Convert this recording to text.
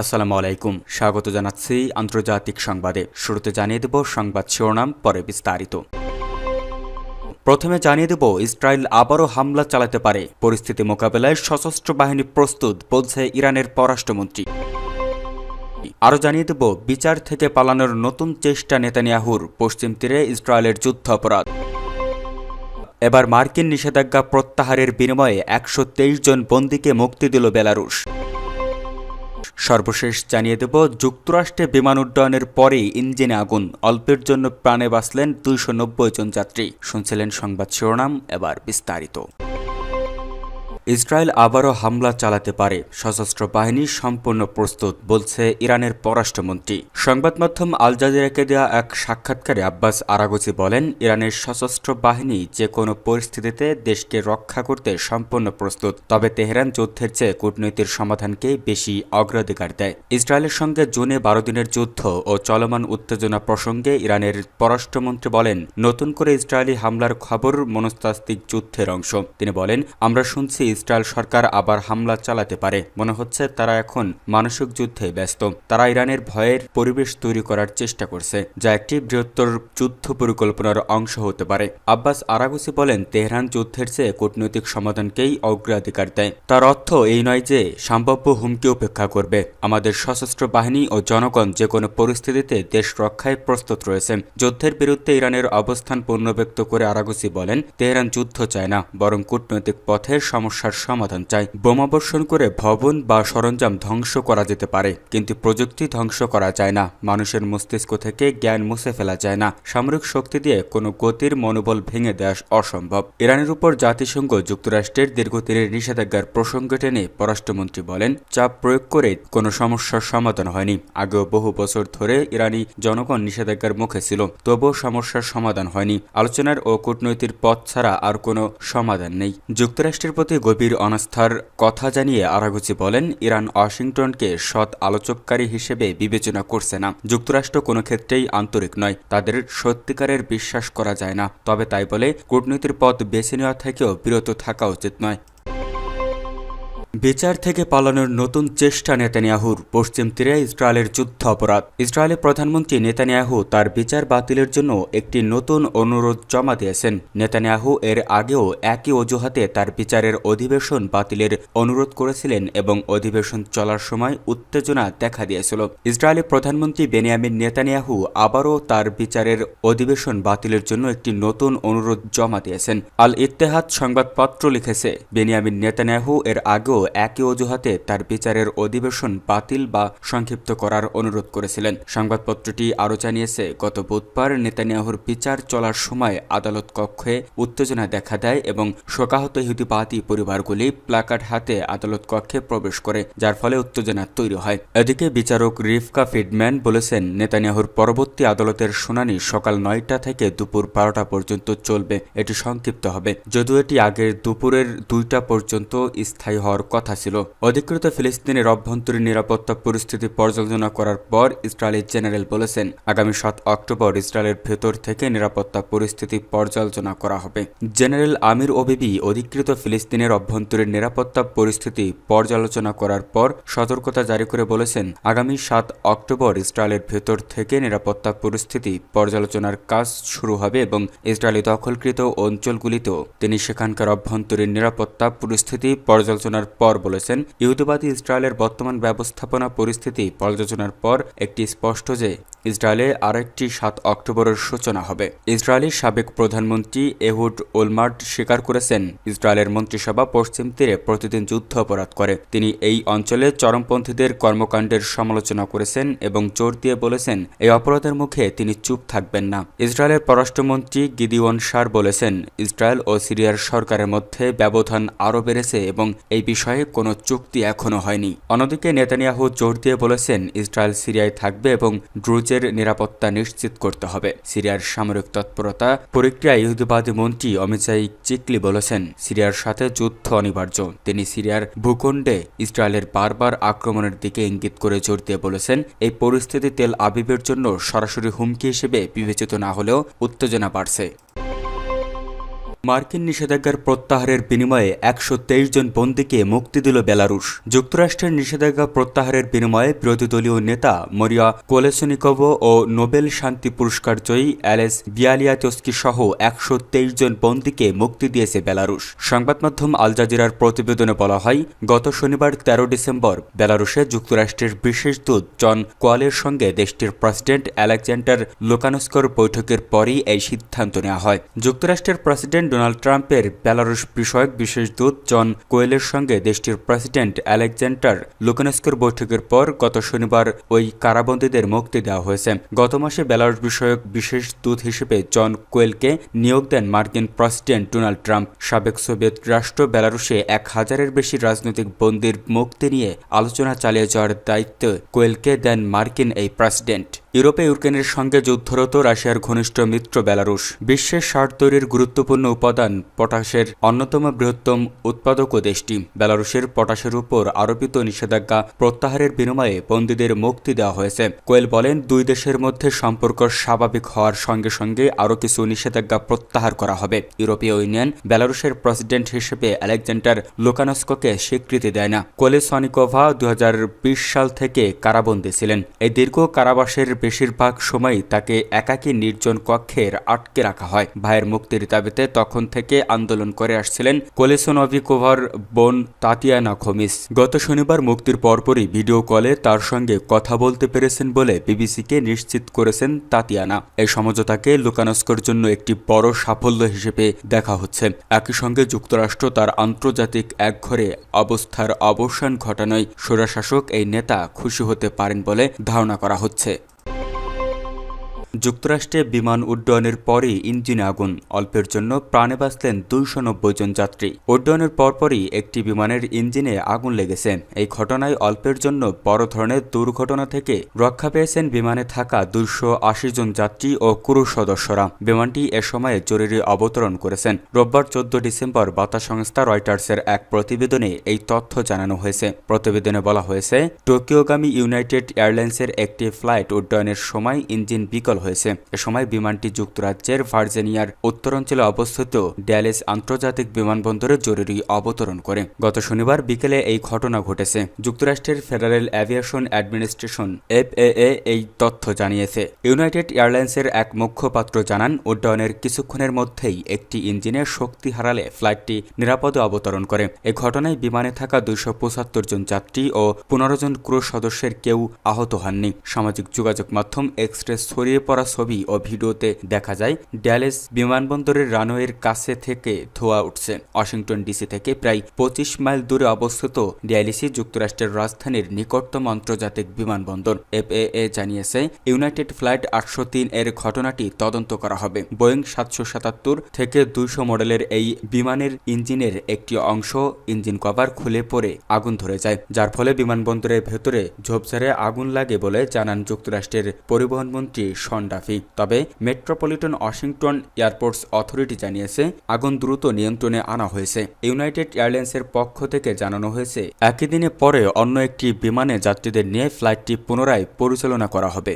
আসসালামু আলাইকুম। স্বাগত জানাচ্ছি আন্তর্জাতিক সংবাদে। শুরুতে জানিয়ে দেব সংবাদ শিরোনাম, পরে বিস্তারিত। প্রথমে জানিয়ে দেব, ইসরায়েল আবারও হামলা চালাতে পারে। পরিস্থিতি মোকাবেলায় সশস্ত্র বাহিনী প্রস্তুত, বলছে ইরানের পররাষ্ট্রমন্ত্রী। আরও জানিয়ে দেব, বিচার থেকে পালানোর নতুন চেষ্টা নেতানিয়াহুর, পশ্চিম তীরে ইসরায়েলের যুদ্ধ অপরাধ এবার মার্কিন নিষেধাজ্ঞা প্রত্যাহারের বিনিময়ে একশো তেইশ জন বন্দীকে মুক্তি দিল বেলারুশ। সর্বশেষ জানিয়ে দেব, যুক্তরাষ্ট্রে বিমান উড্ডয়নের পরেই ইঞ্জিনে আগুন। অল্পের জন্য প্রাণে বাঁচলেন দুইশ নব্বই জন যাত্রী। শুনছিলেন সংবাদ শিরোনাম, এবার বিস্তারিত। ইসরায়েল আবারও হামলা চালাতে পারে। সশস্ত্র বাহিনী সম্পূর্ণ প্রস্তুত, বলছে ইরানের পররাষ্ট্রমন্ত্রী। সংবাদ মাধ্যম আল জাজিরাকে দেওয়া এক সাক্ষাৎকারে আব্বাস আরাগোচি বলেন, ইরানের সশস্ত্র বাহিনী যে কোনো পরিস্থিতিতে দেশকে রক্ষা করতে সম্পূর্ণ প্রস্তুত, তবে তেহরান যুদ্ধের চেয়ে কূটনীতির সমাধানকে বেশি অগ্রাধিকার দেয়। ইসরায়েলের সঙ্গে জুনে বারো দিনের যুদ্ধ ও চলমান উত্তেজনা প্রসঙ্গে ইরানের পররাষ্ট্রমন্ত্রী বলেন, নতুন করে ইসরায়েলি হামলার খবর মনস্তাত্ত্বিক যুদ্ধের অংশ। তিনি বলেন, আমরা শুনছি ইসরায়েল সরকার আবার হামলা চালাতে পারে। মনে হচ্ছে তারা এখন মানসিক যুদ্ধে ব্যস্ত। তারা ইরানের ভয়ের পরিবেশ তৈরি করার চেষ্টা করছে, যা একটি বৃহত্তর যুদ্ধ পরিকল্পনার অংশ হতে পারে। আব্বাস আরাগুসি বলেন, তেহরান যুদ্ধের চেয়ে কূটনৈতিক সমাধানকেই অগ্রাধিকার দেয়। তার অর্থ এই নয় যে সম্ভাব্য হুমকি উপেক্ষা করবে। আমাদের সশস্ত্র বাহিনী ও জনগণ যে কোনো পরিস্থিতিতে দেশ রক্ষায় প্রস্তুত রয়েছে। যুদ্ধের বিরুদ্ধে ইরানের অবস্থান পুনর্ব্যক্ত করে আরাগুসি বলেন, তেহরান যুদ্ধ চায় না, বরং কূটনৈতিক পথে সমস্যার সমাধান চায় বোমাবর্ষণ করে ভবন বা সরঞ্জাম ধ্বংস করা যেতে পারে, কিন্তু প্রযুক্তি ধ্বংস করা যায় না। মানুষের মস্তিষ্ক থেকে জ্ঞান মুছে ফেলা যায় না। সামরিক শক্তি দিয়ে কোনো গতির মনোবল ভেঙে দেওয়া অসম্ভব। ইরানের উপর জাতিসংঘ যুক্তরাষ্ট্রের দীর্ঘদিনের নিষেধাজ্ঞার প্রসঙ্গ টেনে পররাষ্ট্রমন্ত্রী বলেন, চাপ প্রয়োগ করে কোনো সমস্যার সমাধান হয়নি। আগেও বহু বছর ধরে ইরানি জনগণ নিষেধাজ্ঞার মুখে ছিল, তবুও সমস্যার সমাধান হয়নি। আলোচনার ও কূটনৈতিক পথ ছাড়া আর কোনো সমাধান নেই। যুক্তরাষ্ট্রের প্রতি গভীর অনাস্থার কথা জানিয়ে আরাগুচি বলেন, ইরান ওয়াশিংটনকে সৎ আলোচককারী হিসেবে বিবেচনা করছে না। যুক্তরাষ্ট্র কোনো ক্ষেত্রেই আন্তরিক নয়। তাদের সত্যিকারের বিশ্বাস করা যায় না। তবে তাই বলে, কূটনীতির পথ বেছে নেওয়া থেকেও বিরত থাকা উচিত নয়। বিচার থেকে পালানোর নতুন চেষ্টা নেতানিয়াহুর। পশ্চিম তীরে ইসরায়েলের যুদ্ধ অপরাধ। ইসরায়েলের প্রধানমন্ত্রী নেতানিয়াহু তার বিচার বাতিলের জন্য একটি নতুন অনুরোধ জমা দিয়েছেন। নেতানিয়াহু এর আগেও একই অজুহাতে তার বিচারের অধিবেশন বাতিলের অনুরোধ করেছিলেন এবং অধিবেশন চলার সময় উত্তেজনা দেখা দিয়েছিল। ইসরায়েলের প্রধানমন্ত্রী বেনিয়ামিন নেতানিয়াহু আবারও তার বিচারের অধিবেশন বাতিলের জন্য একটি নতুন অনুরোধ জমা দিয়েছেন। আল ইত্তেহাদ সংবাদপত্র লিখেছে, বেনিয়ামিন নেতানিয়াহু এর আগেও একই অজুহাতে তার বিচারের অধিবেশন বাতিল বা সংক্ষিপ্ত করার অনুরোধ করেছিলেন। সংবাদপত্রটি আরও জানিয়েছে, গত বুধবার নেতানিয়াহুর বিচার চলার সময় আদালত কক্ষে উত্তেজনা দেখা দেয় এবং শোকাহত ইহুদিবাদী পরিবারগুলি প্লাকার্ড হাতে আদালত কক্ষে প্রবেশ করে, যার ফলে উত্তেজনা তৈরি হয়। এদিকে বিচারক রিফকা ফিডম্যান বলেছেন, নেতানিয়াহুর পরবর্তী আদালতের শুনানি সকাল নয়টা থেকে দুপুর বারোটা পর্যন্ত চলবে। এটি সংক্ষিপ্ত হবে। যদিও এটি আগের দুপুরের দুইটা পর্যন্ত স্থায়ী হওয়ার কথা ছিল। অধিকৃত ফিলিস্তিনের অভ্যন্তরীণ নিরাপত্তা পরিস্থিতি পর্যালোচনা করার পর ইসরায়েলি জেনারেল বলেছেন, আগামী সাত অক্টোবর ইসরায়েলের ভেতর থেকে নিরাপত্তা পরিস্থিতি পর্যালোচনা করা হবে। জেনারেল আমির ওবিবি অধিকৃত ফিলিস্তিনের অভ্যন্তরীণ নিরাপত্তা পরিস্থিতি পর্যালোচনা করার পর সতর্কতা জারি করে বলেছেন, আগামী সাত অক্টোবর ইসরায়েলের ভেতর থেকে নিরাপত্তা পরিস্থিতি পর্যালোচনার কাজ শুরু হবে এবং ইসরায়েলি দখলকৃত অঞ্চলগুলিতেও তিনি সেখানকার অভ্যন্তরীণ নিরাপত্তা পরিস্থিতি পর্যালোচনার পর বলেছেন। ইহুদিবাদী ইসরায়েলের বর্তমান ব্যবস্থাপনা পরিস্থিতি পর্যালোচনার পর একটি স্পষ্ট যে ইসরায়েলে আরেকটি সাত অক্টোবরের সূচনা হবে। ইসরায়েলের সাবেক প্রধানমন্ত্রী এহুড ওলমার্ট স্বীকার করেছেন, ইসরায়েলের মন্ত্রিসভা পশ্চিম তীরে প্রতিদিন যুদ্ধ অপরাধ করে। তিনি এই অঞ্চলে চরমপন্থীদের কর্মকাণ্ডের সমালোচনা করেছেন এবং জোর দিয়ে বলেছেন, এই অপরাধের মুখে তিনি চুপ থাকবেন না। ইসরায়েলের পররাষ্ট্রমন্ত্রী গিদিওন সার বলেছেন, ইসরায়েল ও সিরিয়ার সরকারের মধ্যে ব্যবধান আরও বেড়েছে এবং এই বিষয়ে কোনো চুক্তি এখনও হয়নি। অন্যদিকে নেতানিয়াহু জোর দিয়ে বলেছেন, ইসরায়েল সিরিয়ায় থাকবে এবং ড্রুজের নিরাপত্তা নিশ্চিত করতে হবে। সিরিয়ার সামরিক তৎপরতা প্রক্রিয়া ইহুদিবাদী মন্ত্রী অমিচাই চিকলি বলেছেন, সিরিয়ার সাথে যুদ্ধ অনিবার্য। তিনি সিরিয়ার ভূখণ্ডে ইসরায়েলের বারবার আক্রমণের দিকে ইঙ্গিত করে জোর দিয়ে বলেছেন, এই পরিস্থিতি তেল আবিবের জন্য সরাসরি হুমকি হিসেবে বিবেচিত না হলেও উত্তেজনা বাড়ছে। মার্কিন নিষেধাজ্ঞার প্রত্যাহারের বিনিময়ে একশো তেইশ জন বন্দীকে মুক্তি দিল বেলারুশ। যুক্তরাষ্ট্রের নিষেধাজ্ঞা প্রত্যাহারের বিনিময়ে বিরোধী দলীয় নেতা মরিয়া কোলেসনিকোভো ও নোবেল শান্তি পুরস্কার জয়ী অ্যালেস বিয়ালিয়াতস্কি সহ একশো তেইশ জন বন্দীকে মুক্তি দিয়েছে বেলারুশ। সংবাদ মাধ্যম আল জাজিরার প্রতিবেদনে বলা হয়, গত শনিবার তেরো ডিসেম্বর বেলারুশে যুক্তরাষ্ট্রের বিশেষ দূত জন কোয়ালের সঙ্গে দেশটির প্রেসিডেন্ট আলেকজান্ডার লোকানস্কর বৈঠকের পরই এই সিদ্ধান্ত নেওয়া হয়। যুক্তরাষ্ট্রের প্রেসিডেন্ট ডোনাল্ড ট্রাম্পের বেলারুশ বিষয়ক বিশেষ দূত জন কোয়েলের সঙ্গে দেশটির প্রেসিডেন্ট আলেকজান্ডার লুকানস্কর বৈঠকের পর গত শনিবার ওই কারাবন্দীদের মুক্তি দেওয়া হয়েছে। গত মাসে বেলারুশ বিষয়ক বিশেষ দূত হিসেবে জন কোয়েলকে নিয়োগ দেন মার্কিন প্রেসিডেন্ট ডোনাল্ড ট্রাম্প। সাবেক সোভিয়েত রাষ্ট্র বেলারুশে এক হাজারের বেশি রাজনৈতিক বন্দীর মুক্তি নিয়ে আলোচনা চালিয়ে যাওয়ার দায়িত্ব কোয়েলকে দেন মার্কিন এই প্রেসিডেন্ট। ইউরোপে ইউক্রেনের সঙ্গে যুদ্ধরত রাশিয়ার ঘনিষ্ঠ মিত্র বেলারুশ, বিশ্বের সার তৈরির গুরুত্বপূর্ণ উপাদান পটাশের অন্যতম বৃহত্তম উৎপাদক ও দেশটি। বেলারুশের পটাশের উপর আরোপিত নিষেধাজ্ঞা প্রত্যাহারের বিনিময়ে বন্দীদের মুক্তি দেওয়া হয়েছে। কোয়েল বলেন, দুই দেশের মধ্যে সম্পর্ক স্বাভাবিক হওয়ার সঙ্গে সঙ্গে আরও কিছু নিষেধাজ্ঞা প্রত্যাহার করা হবে। ইউরোপীয় ইউনিয়ন বেলারুশের প্রেসিডেন্ট হিসেবে আলেকজান্ডার লুকানস্কোকে স্বীকৃতি দেয় না। কোলেসনিকোভা দু হাজার বিশ সাল থেকে কারাবন্দী ছিলেন। এই দীর্ঘ কারাবাসের বেশিরভাগ সময়ই তাকে একাকী নির্জন কক্ষের আটকে রাখা হয়। ভাইয়ের মুক্তির দাবিতে তখন থেকে আন্দোলন করে আসছিলেন কোলেসোনভিকোভার বোন তাতিয়ানা খমিস। গত শনিবার মুক্তির পরপরই ভিডিও কলে তার সঙ্গে কথা বলতে পেরেছেন বলে বিবিসিকে নিশ্চিত করেছেন তাতিয়ানা। এই সমঝোতাকে লুকানস্কর জন্য একটি বড় সাফল্য হিসেবে দেখা হচ্ছে। একই সঙ্গে যুক্তরাষ্ট্র তার আন্তর্জাতিক একঘরে অবস্থার অবসান ঘটানোয় স্বৈরশাসক এই নেতা খুশি হতে পারেন বলে ধারণা করা হচ্ছে। যুক্তরাষ্ট্রে বিমান উড্ডয়নের পরই ইঞ্জিনে আগুন। অল্পের জন্য প্রাণে বাঁচলেন দুইশো নব্বই জন যাত্রী। উড্ডয়নের পরপরই একটি বিমানের ইঞ্জিনে আগুন লেগেছে। এই ঘটনায় অল্পের জন্য বড় ধরনের দুর্ঘটনা থেকে রক্ষা পেয়েছেন বিমানে থাকা দুইশো আশি জন যাত্রী ও ক্রু সদস্যরা। বিমানটি এ সময়ে জরুরি অবতরণ করেছেন। রোববার চোদ্দ ডিসেম্বর বার্তা সংস্থা রয়টার্সের এক প্রতিবেদনে এই তথ্য জানানো হয়েছে। প্রতিবেদনে বলা হয়েছে, টোকিওগামী ইউনাইটেড এয়ারলাইন্সের একটি ফ্লাইট উড্ডয়নের সময় ইঞ্জিন বিকল হয়েছে। এ সময় বিমানটি যুক্তরাজ্যের ভার্জিনিয়ার উত্তরাঞ্চলে অবস্থিত ড্যালেস আন্তর্জাতিক বিমানবন্দরে জরুরি অবতরণ করে। গত শনিবার বিকেলে এই ঘটনা ঘটেছে। যুক্তরাষ্ট্রের ফেডারেল অ্যাভিয়েশন অ্যাডমিনিস্ট্রেশন, এফএএ, এই তথ্য জানিয়েছে। ইউনাইটেড এয়ারলাইন্সের এক মুখপাত্র জানান, উড্ডয়নের কিছুক্ষণের মধ্যেই একটি ইঞ্জিনের শক্তি হারালে ফ্লাইটটি নিরাপদে অবতরণ করে। এ ঘটনায় বিমানে থাকা দুইশো পঁচাত্তর জন যাত্রী ও পনেরো জন ক্রু সদস্যের কেউ আহত হননি। সামাজিক যোগাযোগ মাধ্যম এক্সপ্রে ছড়িয়ে পড়া ছবি ও ভিডিওতে দেখা যায়, ড্যালেস বিমানবন্দরের রানওয়ের কাছে থেকে ধোয়া উঠছে। ওয়াশিংটন ডিসি থেকে প্রায় পঁচিশ মাইল দূরে অবস্থিত ডিআইলিসি যুক্তরাষ্ট্রের রাজধানীর নিকটতম আন্তর্জাতিক বিমানবন্দর। এফএএ জানিয়েছে, ইউনাইটেড ফ্লাইট আটশো তিন এর ঘটনাটি তদন্ত করা হবে। বোয়িং সাতশো সাতাত্তর থেকে দুইশো মডেলের এই বিমানের ইঞ্জিনের একটি অংশ ইঞ্জিন কভার খুলে পড়ে আগুন ধরে যায়, যার ফলে বিমানবন্দরের ভেতরে ঝোপঝাড়ে আগুন লাগে বলে জানান যুক্তরাষ্ট্রের পরিবহন মন্ত্রী শন ডাফি তবে মেট্রোপলিটন ওয়াশিংটন এয়ারপোর্টস অথরিটি জানিয়েছে, আগুন দ্রুত নিয়ন্ত্রণে আনা হয়েছে। ইউনাইটেড এয়ারলাইন্সের পক্ষ থেকে জানানো হয়েছে, একই দিনে পরে অন্য একটি বিমানে যাত্রীদের নিয়ে ফ্লাইটটি পুনরায় পরিচালনা করা হবে।